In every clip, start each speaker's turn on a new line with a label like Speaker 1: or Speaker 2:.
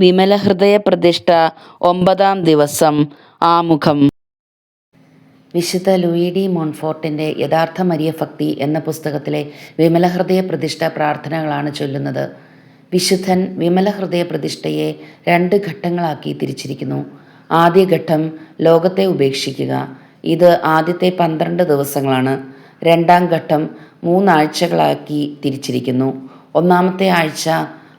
Speaker 1: വിമലഹൃദയ പ്രതിഷ്ഠ ഒമ്പതാം ദിവസം. ആമുഖം. വിശുദ്ധ ലൂയി ഡി മോൺഫോർട്ടിന്റെ യഥാർത്ഥ മരിയ ഭക്തി എന്ന പുസ്തകത്തിലെ വിമലഹൃദയ പ്രതിഷ്ഠ പ്രാർത്ഥനകളാണ് ചൊല്ലുന്നത്. വിശുദ്ധൻ വിമലഹൃദയ പ്രതിഷ്ഠയെ രണ്ട് ഘട്ടങ്ങളാക്കി തിരിച്ചിരിക്കുന്നു. ആദ്യ ഘട്ടം ലോകത്തെ ഉപേക്ഷിക്കുക. ഇത് ആദ്യത്തെ പന്ത്രണ്ട് ദിവസങ്ങളാണ്. രണ്ടാം ഘട്ടം മൂന്നാഴ്ചകളാക്കി തിരിച്ചിരിക്കുന്നു. ഒന്നാമത്തെ ആഴ്ച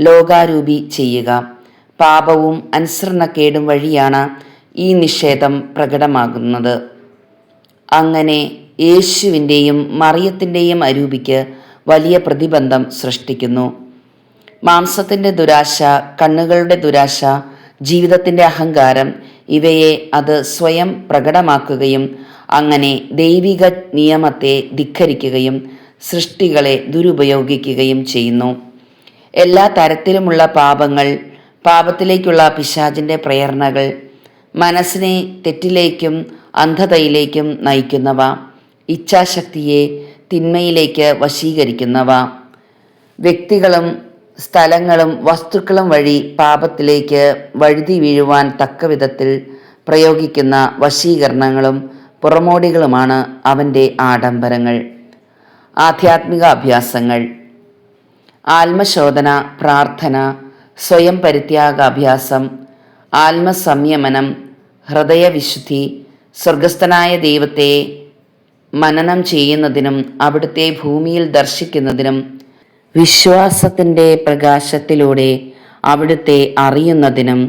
Speaker 1: ലോകാരൂപി ചെയ്യുക. പാപവും അനുസരണക്കേടും വഴിയാണ് ഈ നിഷേധം പ്രകടമാകുന്നത്. അങ്ങനെ യേശുവിന്റെയും മറിയത്തിന്റെയും അരൂപിക്ക് വലിയ പ്രതിബന്ധം സൃഷ്ടിക്കുന്നു. മാംസത്തിന്റെ ദുരാശ കണ്ണുകളുടെ ദുരാശ ജീവിതത്തിന്റെ അഹങ്കാരം ഇവയെ അത് സ്വയം പ്രകടമാക്കുകയും അങ്ങനെ ദൈവിക നിയമത്തെ ധിക്കരിക്കുകയും സൃഷ്ടികളെ ദുരുപയോഗിക്കുകയും ചെയ്യുന്നു. എല്ലാ തരത്തിലുമുള്ള പാപങ്ങൾ പാപത്തിലേക്കുള്ള പിശാചിന്റെ പ്രേരണകൾ മനസ്സിനെ തെറ്റിലേക്കും അന്ധതയിലേക്കും നയിക്കുന്നവ ഇച്ഛാശക്തിയെ തിന്മയിലേക്ക് വശീകരിക്കുന്നവ. വ്യക്തികളും സ്ഥലങ്ങളും വസ്തുക്കളും വഴി പാപത്തിലേക്ക് വഴുതി വീഴുവാൻ തക്ക വിധത്തിൽ പ്രയോഗിക്കുന്ന വശീകരണങ്ങളും പുറമോടികളുമാണ് അവന്റെ ആഡംബരങ്ങൾ. ആധ്യാത്മിക അഭ്യാസങ്ങൾ ആത്മശോധന പ്രാർത്ഥന സ്വയം പരിത്യാഗാഭ്യാസം ആത്മസംയമനം ഹൃദയവിശുദ്ധി സ്വർഗസ്ഥനായ ദൈവത്തെ മനനം ചെയ്യുന്നതിനും അവിടുത്തെ ഭൂമിയിൽ ദർശിക്കുന്നതിനും വിശ്വാസത്തിന്റെ പ്രകാശത്തിലൂടെ അവിടുത്തെ അറിയുന്നതിനും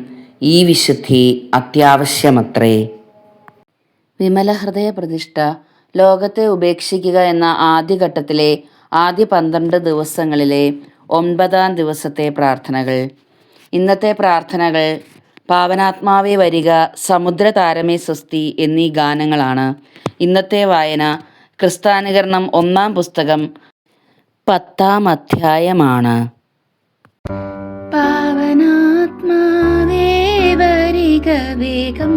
Speaker 1: ഈ വിശുദ്ധി അത്യാവശ്യമത്രേ. വിമലഹൃദയ പ്രതിഷ്ഠ ലോകത്തെ ഉപേക്ഷിക്കുക എന്ന ആദ്യഘട്ടത്തിലെ ആദ്യ പന്ത്രണ്ട് ദിവസങ്ങളിലെ ഒൻപതാം ദിവസത്തെ പ്രാർത്ഥനകൾ. ഇന്നത്തെ പ്രാർത്ഥനകൾ പാവനാത്മാവേ വരിക സമുദ്ര താരമേ സ്വസ്തി എന്നീ ഗാനങ്ങളാണ്. ഇന്നത്തെ വായന ക്രിസ്താനുകരണം ഒന്നാം പുസ്തകം പത്താം അധ്യായമാണ്.
Speaker 2: പാവനാത്മാവേ വരിക വേഗം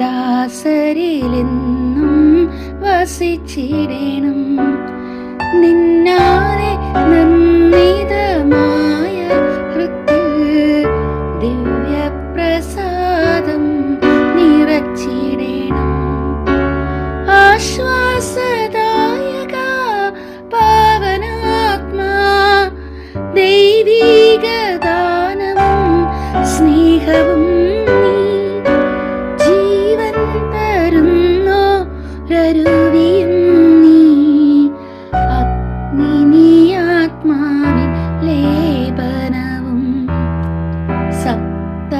Speaker 2: ദാസരിലെന്നും വസിച്ചിടേണം. നിന്നാലെ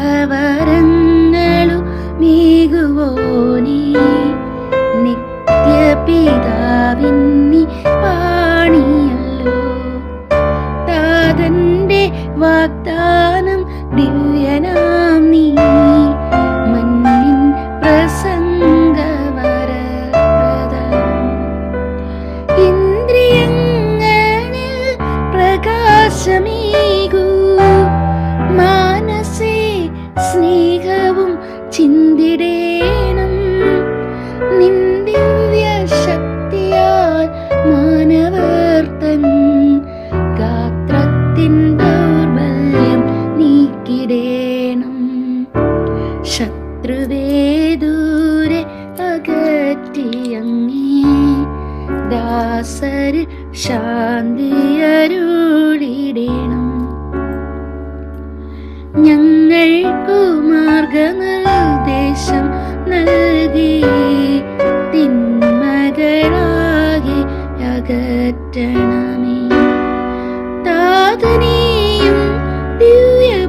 Speaker 2: സപ്തവരങ്ങളു മേകുവോനീ നിത്യപിതാവിന്നി പാണിയല്ലോ. താതന്റെ വാഗ്ദാനം ദിവ്യനാം നീ. മണ്ണിൻ പ്രസംഗവരപ്രദം. ശത്രുവേ ദൂരെ അകറ്റിയങ്ങേ. ദാസര് ശാന്തിയരുളിടേണം ഞങ്ങൾക്കു മാർഗനിർദ്ദേശം നൽകി. തിന്മകളാകെ അകറ്റണമേ. താതനെയും ദിവ്യപുത്രനെയും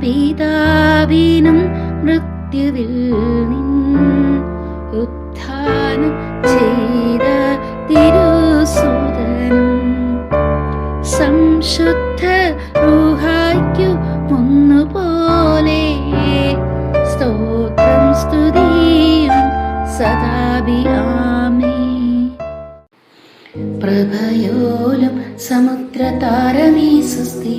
Speaker 2: പിതാവിനും മൃത്യുവിൽ ഉത്ഥാനം ചെയ്ത തിരുസുതനും സംശുദ്ധ റൂഹായ്ക്കു ഒന്നുപോലെ സ്തോത്രം സ്തുതിയും സദാഭിയാമേ പ്രഭയോലും സമുദ്രതാരമേ സുസ്തി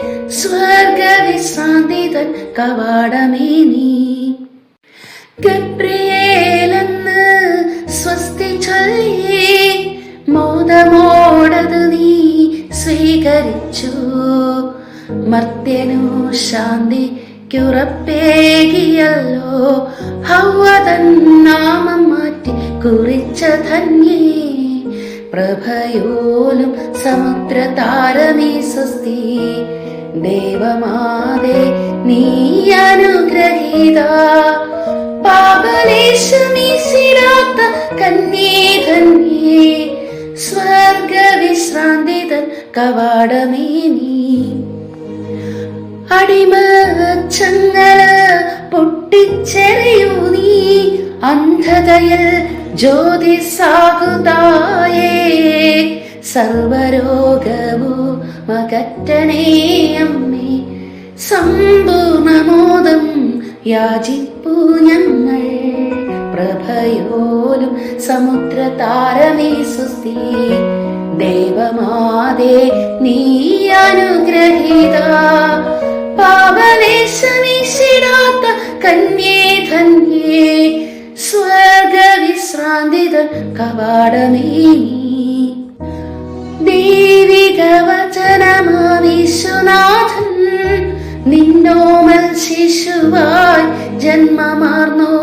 Speaker 2: സ്വർഗവിശ്രാന്തിതൻ കവാടമേ നീ. ഗബ്രിയേലെന്ന് സ്വസ്തി ചൊല്ലി മോദമോടത് നീ സ്വീകരിച്ചു. മർത്യനു ശാന്തിക്കുറപ്പേകിയല്ലോ ഹൗവതൻ നാമം മാറ്റി കുറിച്ച ധന്യേ. പ്രഭയോലും സമുദ്ര താരമേ സ്വസ്തി. ദേവമാതെ നീ അനുഗ്രഹീത. പാപലേശമീശിടാത്ത കന്യേ ധന്യേ സ്വർഗവിശ്രാന്തിതൻ കവാടമേ നീ. അടിമ ചങ്ങല പൊട്ടിച്ചെറിയൂ നീ അന്ധതയിൽ ജ്യോതിസാകുതായേ. സർവരോഗവോ മകറ്റണേ അമ്മേ. സമ്പൂർണമോദം യാചിപ്പു ഞങ്ങൾ. പ്രഭയോലും സമുദ്ര താരമേ സുസ്തി ദേവമാതേ നീ അനുഗ്രഹീത. പാപലേശമീശിടാത്ത കന്യേ ധന്യേ. സ്വർഗവിശ്രാന്തിതൻ കവാടമേ. നീ വചനമാവിശ്വനാഥൻ നിന്നോമൽ ശിശുവായി ജന്മമാർന്നോ.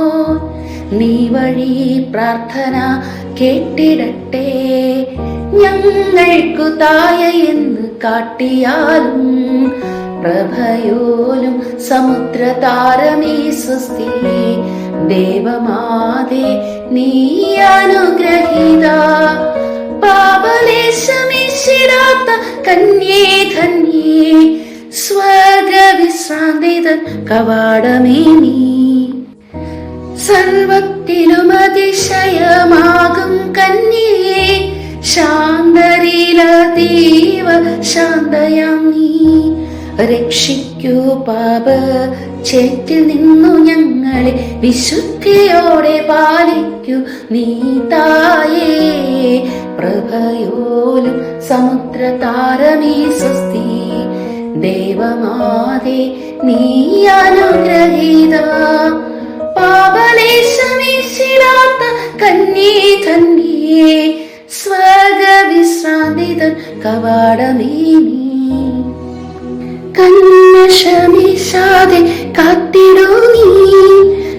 Speaker 2: നീ വഴി പ്രാർത്ഥന കേട്ടിടട്ടെ. ഞങ്ങൾക്കു തായ എന്ന് കാട്ടിയാലും പ്രഭയോലും സമുദ്രതാരമേ സ്വസ്തി ദേവമാതേ നീ അനുഗ്രഹീത. പാപലേശമീശിടാത്ത കന്യേ ധന്യേ സ്വർഗവിശ്രാന്തിതൻ കവാടമേ നീ. സർവത്തിലും അതിശയമാകും കന്യേ ശാന്തരീലതീവ ശാന്തയാം നീ. രക്ഷിക്കൂ പാപ ചേറ്റിൽ നിന്നു ഞങ്ങളെ വിശുദ്ധിയോടെ പാലിക്കൂ നീ തായേ. പ്രഭയോലും സമുദ്രതാരമേ സ്വസ്തി. ദേവമാതേ നീ അനുഗ്രഹീത. പാപലേശമീശിടാത്ത കന്യേ ധന്യേ. സ്വർഗവിശ്രാന്തിതൻ കവാടമേ നീ. കന്മഷമീശാതെ കാത്തിടൂ നീ.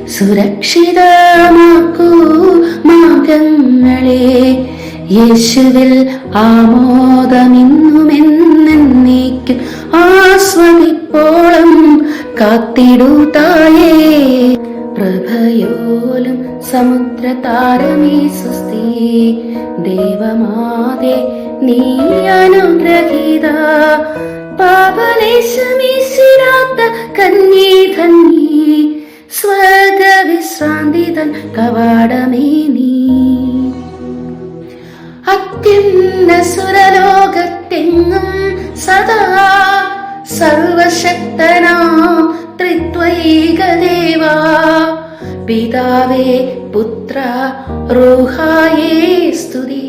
Speaker 2: സുരക്ഷിതമാക്കൂ മാർഗങ്ങളെ. യേശുവിൽ ആമോദമിന്നുമെന്നേക്കും ആസ്വദിപ്പോളം കാത്തിടൂ തായേ. പ്രഭയോലും സമുദ്രതാരമേ സുസ്തി ദേവമാതേ നീ അനുഗ്രഹീത. പാപലേശമീശിരാത്ത കന്യേ ധന്യേ സ്വർഗവിശ്രാന്തിതൻ കവാടമേ നീ. അത്യുന്ന സുരലോകത്തെങ്ങും സദാ സർവശക്തനാം ത്രിത്വൈകദേവ പിതാവേ പുത്ര റൂഹായേ സ്തുതി.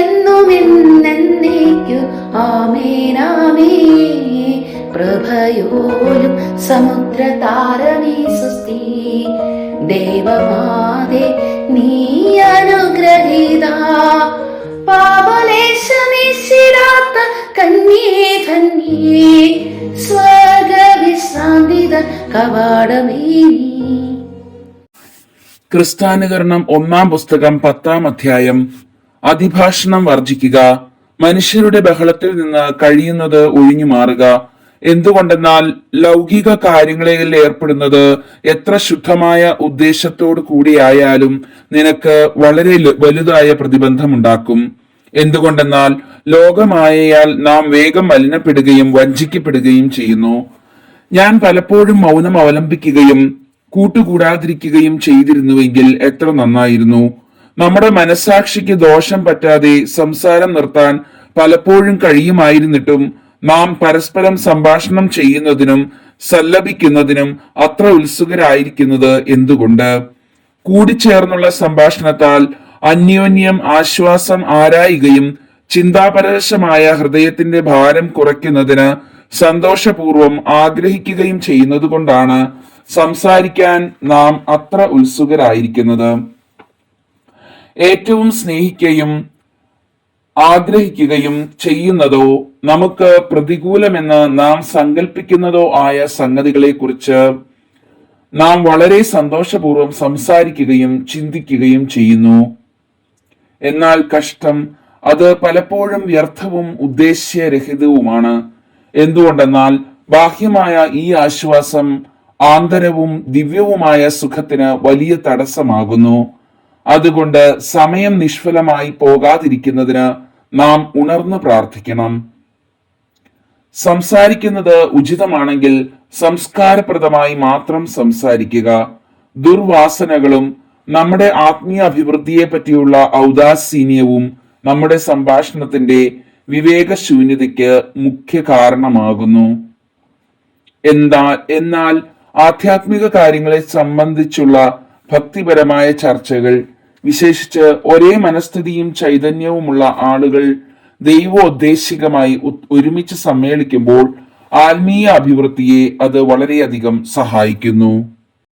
Speaker 2: എന്നുമെന്നേക്കു ആമേനാമേ പ്രഭയോലും സമുദ്രതാരമേ സുസ്തി ദേവമാതേ നീ അനുഗ്രഹീത. പാപലേശമീശിടാത്ത കന്യേ ധന്യേ. സ്വർഗവിശ്രാന്തിത കവാടമേ
Speaker 3: ക്രിസ്താനുകരണം ഒന്നാം പുസ്തകം പത്താം അധ്യായം. അതിഭാഷണം വർജിക്കുക. മനുഷ്യരുടെ ബഹളത്തിൽ നിന്ന് കഴിയുന്നത് ഒഴിഞ്ഞു മാറുക. എന്തുകൊണ്ടെന്നാൽ ലൗകിക കാര്യങ്ങളിൽ ഏർപ്പെടുന്നത് എത്ര ശുദ്ധമായ ഉദ്ദേശത്തോടു കൂടിയായാലും നിനക്ക് വളരെ വലുതായ പ്രതിബന്ധമുണ്ടാക്കും. എന്തുകൊണ്ടെന്നാൽ ലോകമായയാൽ നാം വേഗം മലിനപ്പെടുകയും വഞ്ചിക്കപ്പെടുകയും ചെയ്യുന്നു. ഞാൻ പലപ്പോഴും മൗനം അവലംബിക്കുകയും കൂട്ടുകൂടാതിരിക്കുകയും ചെയ്തിരുന്നുവെങ്കിൽ എത്ര നന്നായിരുന്നു. നമ്മുടെ മനസാക്ഷിക്ക് ദോഷം പറ്റാതെ സംസാരം നിർത്താൻ പലപ്പോഴും കഴിയുമായിരുന്നിട്ടും നാം പരസ്പരം സംഭാഷണം ചെയ്യുന്നതിനും സല്ലപിക്കുന്നതിനും അത്ര ഉത്സുകരായിരിക്കുന്നത് എന്തുകൊണ്ട്? കൂടിച്ചേർന്നുള്ള സംഭാഷണത്താൽ അന്യോന്യം ആശ്വാസം ആരായുകയും ചിന്താപരവശമായ ഹൃദയത്തിന്റെ ഭാരം കുറയ്ക്കുന്നതിന് സന്തോഷപൂർവം ആഗ്രഹിക്കുകയും ചെയ്യുന്നതുകൊണ്ടാണ് സംസാരിക്കാൻ നാം അത്ര ഉത്സുകരായിരിക്കുന്നത്. ഏറ്റവും സ്നേഹിക്കുകയും ആഗ്രഹിക്കുകയും ചെയ്യുന്നതോ നമുക്ക് പ്രതികൂലമെന്ന് നാം സങ്കല്പിക്കുന്നതോ ആയ സംഗതികളെക്കുറിച്ച് നാം വളരെ സന്തോഷപൂർവം സംസാരിക്കുകയും ചിന്തിക്കുകയും ചെയ്യുന്നു. എന്നാൽ കഷ്ടം അത് പലപ്പോഴും വ്യർത്ഥവും ഉദ്ദേശ്യരഹിതവുമാണ്. എന്തുകൊണ്ടെന്നാൽ ബാഹ്യമായ ഈ ആശ്വാസം ആന്തരവും ദിവ്യവുമായ സുഖത്തിന് വലിയ തടസ്സമാകുന്നു. അതുകൊണ്ട് സമയം നിഷ്ഫലമായി പോകാതിരിക്കുന്നതിന് നാം ഉണർന്നു പ്രാർത്ഥിക്കണം. സംസാരിക്കുന്നത് ഉചിതമാണെങ്കിൽ സംസ്കാരപ്രദമായി മാത്രം സംസാരിക്കുക. ദുർവാസനകളും നമ്മുടെ ആത്മീയ അഭിവൃദ്ധിയെ പറ്റിയുള്ള ഔദാസീന്യവും നമ്മുടെ സംഭാഷണത്തിന്റെ വിവേകശൂന്യതയ്ക്ക് മുഖ്യ കാരണമാകുന്നു. എന്താ എന്നാൽ ആധ്യാത്മിക കാര്യങ്ങളെ സംബന്ധിച്ചുള്ള ഭക്തിപരമായ ചർച്ചകൾ വിശേഷിച്ച് ഒരേ മനസ്ഥിതിയും ചൈതന്യവുമുള്ള ആളുകൾ ദൈവോദ്ദേശികമായി ഒരുമിച്ച് സമ്മേളിക്കുമ്പോൾ ആത്മീയ അഭിവൃദ്ധിയെ അത് വളരെയധികം സഹായിക്കുന്നു.